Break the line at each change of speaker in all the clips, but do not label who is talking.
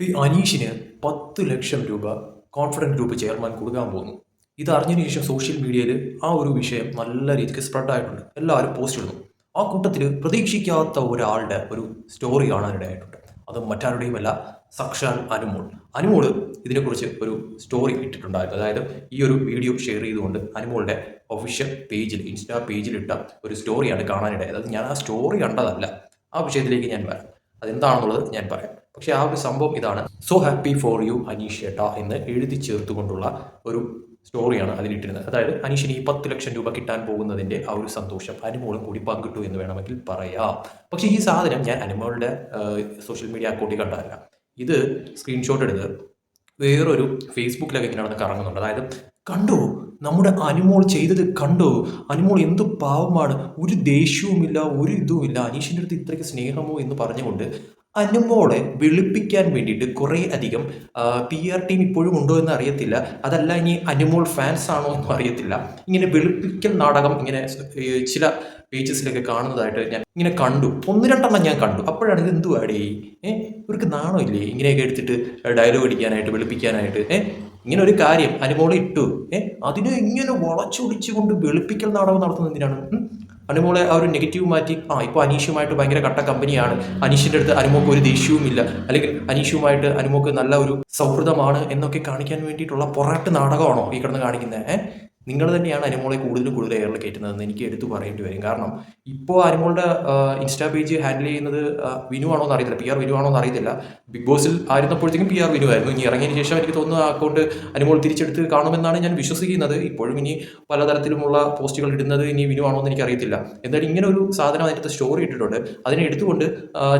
ഈ അനീഷിന് പത്ത് ലക്ഷം രൂപ കോൺഫിഡന്റ് ഗ്രൂപ്പ് ചെയർമാൻ കൊടുക്കാൻ പോകുന്നു ഇത് അറിഞ്ഞതിന് ശേഷം സോഷ്യൽ മീഡിയയിൽ ആ ഒരു വിഷയം നല്ല രീതിക്ക് സ്പ്രെഡ് ആയിട്ടുണ്ട്. എല്ലാവരും പോസ്റ്റ് ഇടുന്നു. ആ കൂട്ടത്തിൽ പ്രതീക്ഷിക്കാത്ത ഒരാളുടെ ഒരു സ്റ്റോറി കാണാനിടയായിട്ടുണ്ട് അത് മറ്റാരുടെയുമല്ല സക്ഷാൻ അനുമോൾ. അനുമോൾ ഇതിനെക്കുറിച്ച് ഒരു സ്റ്റോറി ഇട്ടിട്ടുണ്ടായിരുന്നു. അതായത് ഈ ഒരു വീഡിയോ ഷെയർ ചെയ്തുകൊണ്ട് അനുമോളുടെ ഒഫീഷ്യൽ പേജിൽ ഇൻസ്റ്റാ പേജിലിട്ട ഒരു സ്റ്റോറിയാണ് കാണാനിടയായത്. അത് ഞാൻ ആ സ്റ്റോറി കണ്ടതല്ല. ആ വിഷയത്തിലേക്ക് ഞാൻ വരാം. അതെന്താണെന്നുള്ളത് ഞാൻ പറയാം. പക്ഷെ ആ ഒരു സംഭവം ഇതാണ്. So happy for you Aneesh ഏട്ടാ എന്ന് എഴുതി ചേർത്തുകൊണ്ടുള്ള ഒരു സ്റ്റോറിയാണ് അതിലിട്ടിരുന്നത്. അതായത് അനീഷിന് ഈ പത്ത് ലക്ഷം രൂപ കിട്ടാൻ പോകുന്നതിന്റെ ആ ഒരു സന്തോഷം അനുമോളും കൂടി പങ്കിട്ടു എന്ന് വേണമെങ്കിൽ പറയാം. പക്ഷേ ഈ സാധനം ഞാൻ അനുമോളുടെ സോഷ്യൽ മീഡിയ അക്കൗണ്ടിൽ കണ്ടതല്ല. ഇത് സ്ക്രീൻഷോട്ട് എടുത്ത് വേറൊരു ഫേസ്ബുക്കിലൊക്കെ ഇങ്ങനെ നടന്ന് കറങ്ങുന്നുണ്ട്. അതായത് കണ്ടോ നമ്മുടെ അനുമോൾ ചെയ്തത് കണ്ടോ? അനുമോൾ എന്ത് പാവമാണ്. ഒരു ദേഷ്യവുമില്ല ഒരു ഇതുമില്ല. അനീഷിന്റെ അടുത്ത് ഇത്രയ്ക്ക് സ്നേഹമോ എന്ന് പറഞ്ഞുകൊണ്ട് അനുമോളെ വെളുപ്പിക്കാൻ വേണ്ടിയിട്ട് കുറേ അധികം പി ആർ ടീം ഇപ്പോഴും ഉണ്ടോ എന്ന് അറിയത്തില്ല. അതല്ല ഇനി അനുമോൾ ഫാൻസ് ആണോ എന്നും അറിയത്തില്ല. ഇങ്ങനെ വെളുപ്പിക്കൽ നാടകം ഇങ്ങനെ ചില പേജസിലൊക്കെ കാണുന്നതായിട്ട് ഞാൻ ഇങ്ങനെ കണ്ടു. ഒന്ന് രണ്ടെണ്ണം ഞാൻ കണ്ടു. അപ്പോഴാണ് ഇത് എന്തുവാടേ ഏഹ് ഇവർക്ക് നാണോ ഇല്ലേ? ഇങ്ങനെയൊക്കെ എടുത്തിട്ട് ഡയലോഗ് അടിക്കാനായിട്ട് വെളുപ്പിക്കാനായിട്ട് ഏഹ് ഇങ്ങനെ ഒരു കാര്യം അനുമോളെ ഇട്ടു. ഏഹ് അതിനെ ഇങ്ങനെ വളച്ചൊടിച്ചുകൊണ്ട് വെളുപ്പിക്കൽ നാടകം നടത്തുന്നത് എന്തിനാണ്? അനുമോളെ ആ ഒരു നെഗറ്റീവ് മാറ്റി. ആ ഇപ്പോൾ അനീഷുമായിട്ട് ഭയങ്കര കട്ട കമ്പനിയാണ്. അനീഷിന്റെ അടുത്ത് അനുമോക്ക് ഒരു ദേഷ്യവുമില്ല അല്ലെങ്കിൽ അനീഷുമായിട്ട് അനുമോക്ക് നല്ല ഒരു സൗഹൃദമാണ് എന്നൊക്കെ കാണിക്കാൻ വേണ്ടിയിട്ടുള്ള പൊറാട്ട് നാടകമാണോ ഈ കിടന്ന് കാണിക്കുന്നത് ഏഹ് നിങ്ങൾ തന്നെയാണ് അനുമോളെ കൂടുതൽ കൂടുതൽ എയറിൽ കയറ്റുന്നതെന്ന് എനിക്ക് എടുത്തു പറയേണ്ടി വരും. കാരണം ഇപ്പോൾ അനുമോളുടെ ഇൻസ്റ്റാ പേജ് ഹാൻഡിൽ ചെയ്യുന്നത് വിനു ആണോ എന്ന് അറിയത്തില്ല. പി ആർ വിനു ആണോ എന്ന് അറിയത്തില്ല ബിഗ് ബോസിൽ ആയിരുന്നപ്പോഴത്തേക്കും പി ആർ വിനു ആയിരുന്നു. ഇനി ഇറങ്ങിയതിന് ശേഷം എനിക്ക് തോന്നുന്നു അക്കൗണ്ട് അനുമോൾ തിരിച്ചെടുത്ത് കാണുമെന്നാണ് ഞാൻ വിശ്വസിക്കുന്നത്. ഇപ്പോഴും ഇനി പലതരത്തിലുമുള്ള പോസ്റ്റുകൾ ഇടുന്നത് ഇനി വിനു ആണോ എന്ന് എനിക്ക് എനിക്കറിയത്തില്ല. എന്തായാലും ഇങ്ങനെ ഒരു സാധനം അതിനകത്ത് സ്റ്റോറി ഇട്ടിട്ടുണ്ട് അതിനെ എടുത്തുകൊണ്ട്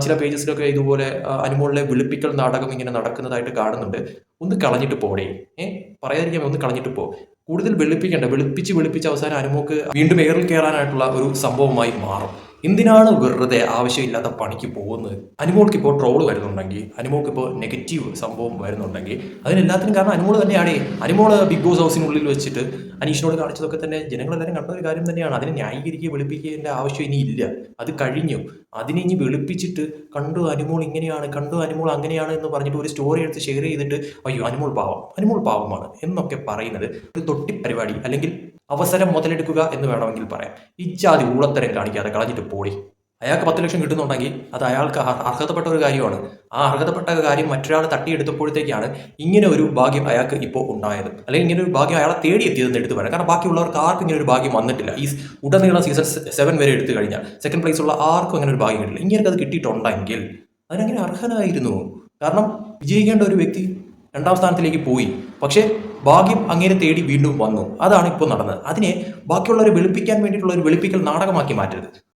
ചില പേജസിലൊക്കെ ഇതുപോലെ അനുമോളിലെ വിളിപ്പിക്കൽ നാടകം ഇങ്ങനെ നടക്കുന്നതായിട്ട് കാണുന്നുണ്ട്. ഒന്ന് കളഞ്ഞിട്ട് പോടേ. ഏഹ് പറയാതിരിക്കാൻ ഒന്ന് കളഞ്ഞിട്ട് പോ. കൂടുതൽ വെളുപ്പിക്കേണ്ട വെളുപ്പിച്ച് വെളുപ്പിച്ച് അവസാനം അനുമോക്ക് വീണ്ടും എയറിൽ കയറാനായിട്ടുള്ള ഒരു സംഭവമായി മാറും. എന്തിനാണ് വെറുതെ ആവശ്യമില്ലാത്ത പണിക്ക് പോകുന്നത്? അനുമോൾക്ക് ഇപ്പോൾ ട്രോൾ വരുന്നുണ്ടെങ്കിൽ അനുമോൾക്ക് ഇപ്പോൾ നെഗറ്റീവ് സംഭവം വരുന്നുണ്ടെങ്കിൽ അതിനെല്ലാത്തിനും കാരണം അനുമോൾ തന്നെയാണ്. അനുമോൾ ബിഗ് ബോസ് ഹൗസിനുള്ളിൽ വെച്ചിട്ട് അനീഷിനോട് കാണിച്ചതൊക്കെ തന്നെ ജനങ്ങളെല്ലാവരും കണ്ട ഒരു കാര്യം തന്നെയാണ്. അതിനെ ന്യായീകരിക്കുക വെളുപ്പിക്കേണ്ട ആവശ്യം ഇനി ഇല്ല. അത് കഴിഞ്ഞു. അതിനെ ഇനി വെളുപ്പിച്ചിട്ട് കണ്ടു അനുമോൾ ഇങ്ങനെയാണ് കണ്ടു അനുമോൾ അങ്ങനെയാണ് എന്ന് പറഞ്ഞിട്ട് ഒരു സ്റ്റോറി എടുത്ത് ഷെയർ ചെയ്തിട്ട് അയ്യോ അനുമോൾ പാവം അനുമോൾ പാവമാണ് എന്നൊക്കെ പറയുന്നത്. ഒരു തൊട്ടി പരിപാടി അല്ലെങ്കിൽ അവസരം മുതലെടുക്കുക എന്ന് വേണമെങ്കിൽ പറയാം. ഇച്ചാതി ഊളത്തരം കാണിക്കാതെ കളഞ്ഞിട്ട് പോടി. അയാൾക്ക് പത്ത് ലക്ഷം കിട്ടുന്നുണ്ടെങ്കിൽ അത് അയാൾക്ക് അർ- അർഹതപ്പെട്ട ഒരു കാര്യമാണ്. ആ അർഹതപ്പെട്ട കാര്യം മറ്റൊരാൾ തട്ടിയെടുത്തപ്പോഴത്തേക്കാണ് ഇങ്ങനെ ഒരു ഭാഗ്യം അയാൾക്ക് ഇപ്പോൾ ഉണ്ടായത്. അല്ലെങ്കിൽ ഇങ്ങനെ ഒരു ഭാഗ്യം അയാളെ തേടിയെത്തിയതെന്ന് എടുത്തു പറയാം. കാരണം ബാക്കിയുള്ളവർക്ക് ആർക്കും ഇങ്ങനെ ഒരു ഭാഗ്യം വന്നിട്ടില്ല. ഈ ഉടനീളം സീസൺ സെവൻ വരെ എടുത്തു കഴിഞ്ഞാൽ സെക്കൻഡ് പ്ലേസ് ഉള്ള ആർക്കും അങ്ങനെ ഒരു ഭാഗ്യം കിട്ടില്ല. ഇങ്ങനെ അത് കിട്ടിയിട്ടുണ്ടെങ്കിൽ അതിനങ്ങനെ അർഹനായിരുന്നു. കാരണം വിജയിക്കേണ്ട ഒരു വ്യക്തി രണ്ടാം സ്ഥാനത്തിലേക്ക് പോയി. പക്ഷേ ഭാഗ്യം അങ്ങനെ തേടി വീണ്ടും വന്നു. അതാണ് ഇപ്പോൾ നടന്നത്. അതിനെ ബാക്കിയുള്ളവരെ വെളുപ്പിക്കാൻ വേണ്ടിയിട്ടുള്ള ഒരു വെളുപ്പിക്കൽ നാടകമാക്കി മാറ്റരുത്.